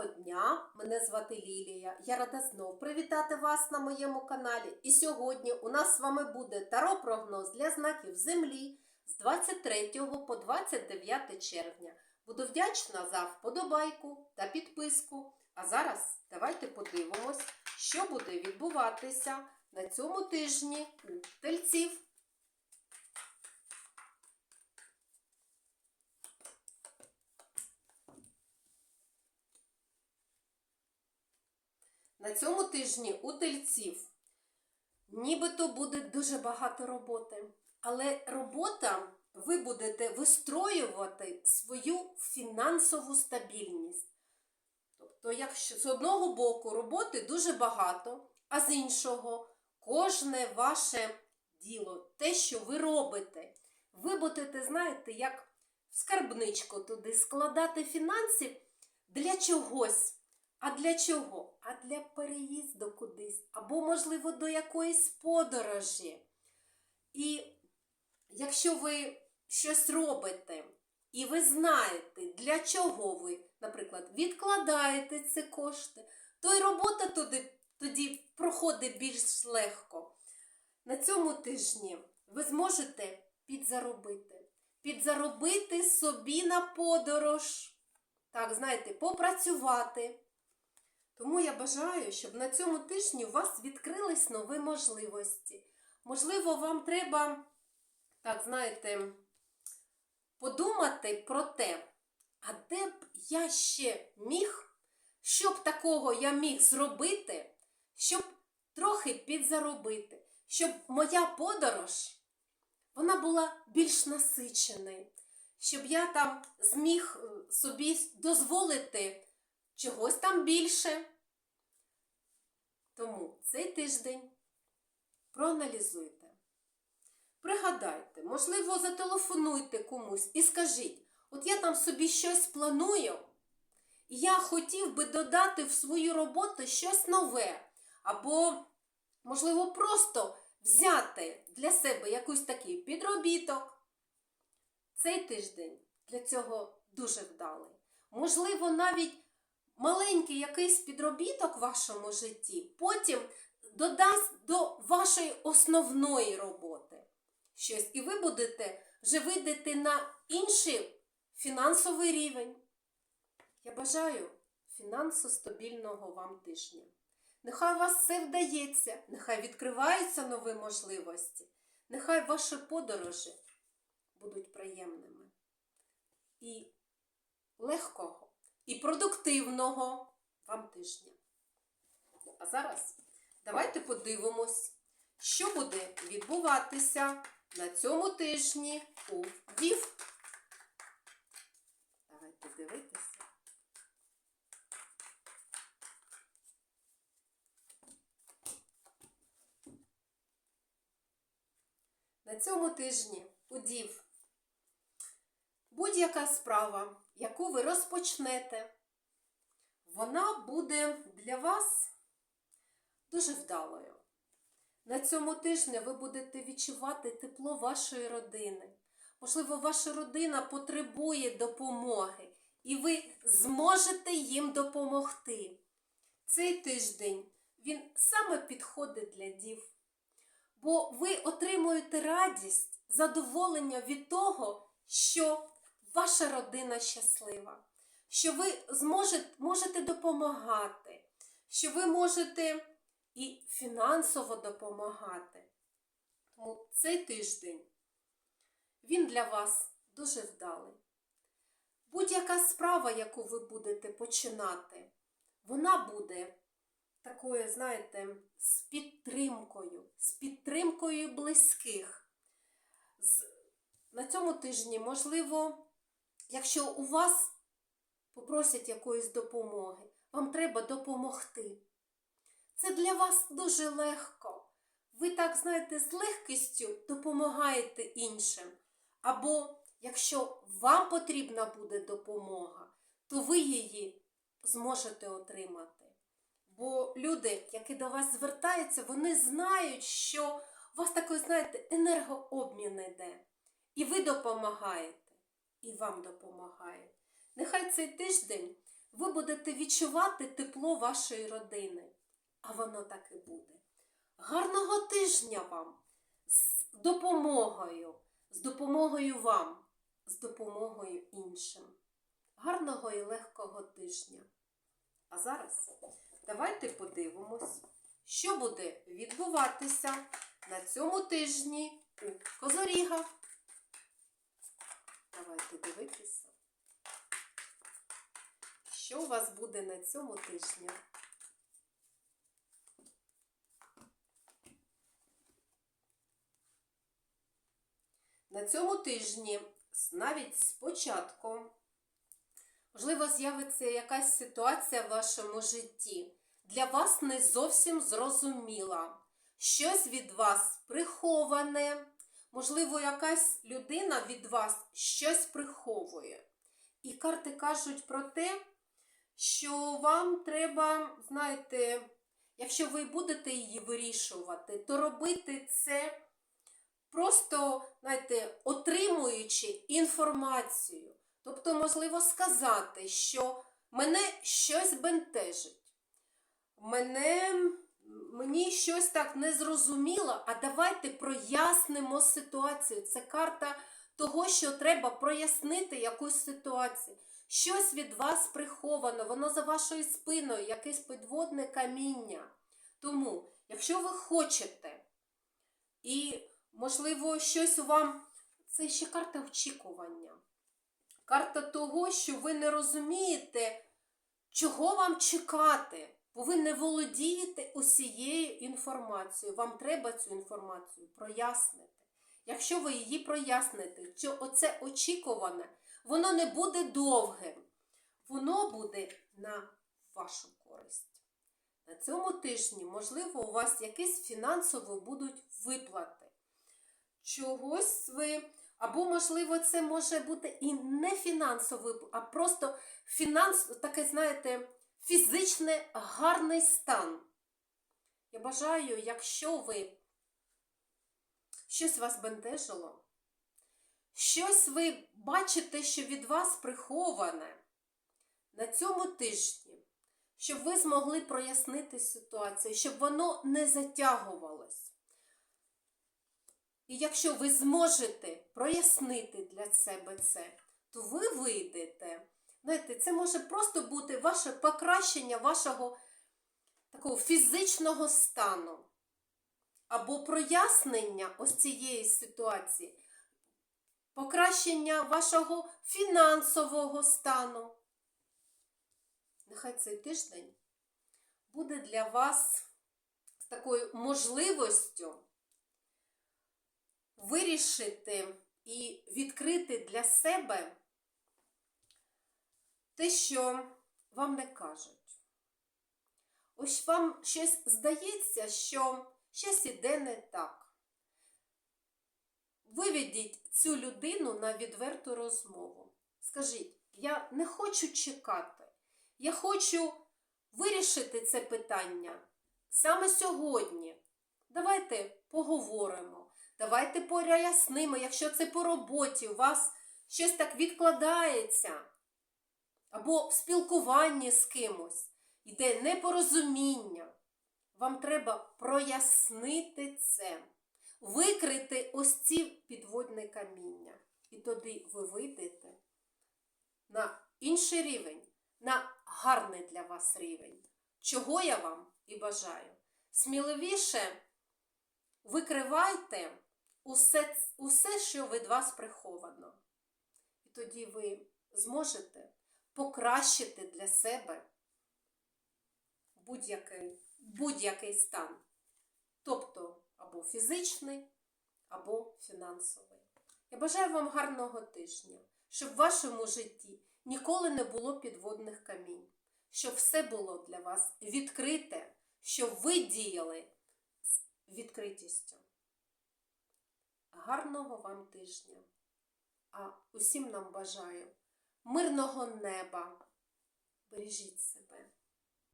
Доброго дня! Мене звати Лілія. Я рада знов привітати вас на моєму каналі. І сьогодні у нас з вами буде таро-прогноз для знаків Землі з 23 по 29 червня. Буду вдячна за вподобайку та підписку. А зараз давайте подивимось, що буде відбуватися на цьому тижні у тельців. На цьому тижні у тельців нібито буде дуже багато роботи. Але робота ви будете вистроювати свою фінансову стабільність. Тобто, якщо з одного боку роботи дуже багато, а з іншого кожне ваше діло, те, що ви робите, ви будете, знаєте, як в скарбничку туди складати фінансів для чогось. А для чого? А для переїзду кудись, або, можливо, до якоїсь подорожі. І якщо ви щось робите, і ви знаєте, для чого ви, наприклад, відкладаєте ці кошти, то й робота туди, тоді проходить більш легко. На цьому тижні ви зможете підзаробити. Підзаробити собі на подорож. Так, знаєте, попрацювати. Тому я бажаю, щоб на цьому тижні у вас відкрились нові можливості. Можливо, вам треба, так, знаєте, подумати про те, а де б я ще міг, що б такого я міг зробити, щоб трохи підзаробити, щоб моя подорож вона була більш насиченою, щоб я там зміг е, собі дозволити чогось там більше. Тому цей тиждень проаналізуйте. Пригадайте, можливо, зателефонуйте комусь і скажіть, от я там собі щось планую, і я хотів би додати в свою роботу щось нове. Або, можливо, просто взяти для себе якийсь такий підробіток. Цей тиждень для цього дуже вдалий. Можливо, навіть маленький якийсь підробіток в вашому житті потім додасть до вашої основної роботи щось. І ви будете вже вийдете на інший фінансовий рівень. Я бажаю фінансостабільного вам тижня. Нехай у вас все вдається, нехай відкриваються нові можливості, нехай ваші подорожі будуть приємними і легкого і продуктивного вам тижня. А зараз давайте подивимось, що буде відбуватися на цьому тижні у Дів. Давайте дивитися. На цьому тижні у Дів будь-яка справа, яку ви розпочнете, вона буде для вас дуже вдалою. На цьому тижні ви будете відчувати тепло вашої родини. Можливо, ваша родина потребує допомоги, і ви зможете їм допомогти. Цей тиждень він саме підходить для дів, бо ви отримуєте радість, задоволення від того, що ваша родина щаслива, що ви зможете, можете допомагати, що ви можете і фінансово допомагати. Тому цей тиждень він для вас дуже вдалий. Будь-яка справа, яку ви будете починати, вона буде такою, знаєте, з підтримкою, з підтримкою близьких. З... На цьому тижні, можливо, якщо у вас попросять якоїсь допомоги, вам треба допомогти. Це для вас дуже легко. Ви так, знаєте, з легкістю допомагаєте іншим. Або якщо вам потрібна буде допомога, то ви її зможете отримати. Бо люди, які до вас звертаються, вони знають, що у вас такий, знаєте, енергообмін іде. І ви допомагаєте, і вам допомагають. Нехай цей тиждень ви будете відчувати тепло вашої родини. А воно так і буде. Гарного тижня вам з допомогою, з допомогою вам, з допомогою іншим. Гарного і легкого тижня. А зараз давайте подивимось, що буде відбуватися на цьому тижні у Козоріга. Давайте дивитися, що у вас буде на цьому тижні. На цьому тижні, навіть спочатку, можливо, з'явиться якась ситуація в вашому житті. Для вас не зовсім зрозуміла. Щось від вас приховане. Можливо, якась людина від вас щось приховує. І карти кажуть про те, що вам треба, знаєте, якщо ви будете її вирішувати, то робити це просто, знаєте, отримуючи інформацію. Тобто, можливо, сказати, що мене щось бентежить, мене, мені щось так не зрозуміло, а давайте прояснимо ситуацію. Це карта того, що треба прояснити якусь ситуацію. Щось від вас приховано, воно за вашою спиною, якесь підводне каміння. Тому, якщо ви хочете, і, можливо, щось у вам, це ще карта очікування. Карта того, що ви не розумієте, чого вам чекати, ви не володієте усією інформацією. Вам треба цю інформацію прояснити. Якщо ви її проясните, що оце очікуване, воно не буде довгим, воно буде на вашу користь. На цьому тижні, можливо, у вас якісь фінансові будуть виплати. Чогось ви, або, можливо, це може бути і не фінансовий, а просто фінанс, таке, знаєте, фізичний гарний стан. Я бажаю, якщо ви щось вас бентежило, щось ви бачите, що від вас приховане на цьому тижні, щоб ви змогли прояснити ситуацію, щоб воно не затягувалось. І якщо ви зможете прояснити для себе це, то ви вийдете. Знаєте, це може просто бути ваше покращення вашого такого фізичного стану. Або прояснення ось цієї ситуації, покращення вашого фінансового стану. Нехай цей тиждень буде для вас з такою можливістю вирішити і відкрити для себе те, що вам не кажуть. Ось вам щось здається, що щось іде не так. Виведіть цю людину на відверту розмову. Скажіть, я не хочу чекати. Я хочу вирішити це питання саме сьогодні. Давайте поговоримо. Давайте пояснимо, якщо це по роботі, у вас щось так відкладається, або в спілкуванні з кимось, йде непорозуміння. Вам треба прояснити це, викрити ось ці підводне каміння. І тоді ви вийдете на інший рівень, на гарний для вас рівень. Чого я вам і бажаю. Сміливіше викривайте усе, усе, що від вас приховано. І тоді ви зможете покращити для себе будь-який будь-який стан. Тобто або фізичний, або фінансовий. Я бажаю вам гарного тижня, щоб в вашому житті ніколи не було підводних камінь, щоб все було для вас відкрите, щоб ви діяли з відкритістю. Гарного вам тижня! А усім нам бажаю мирного неба. Бережіть себе.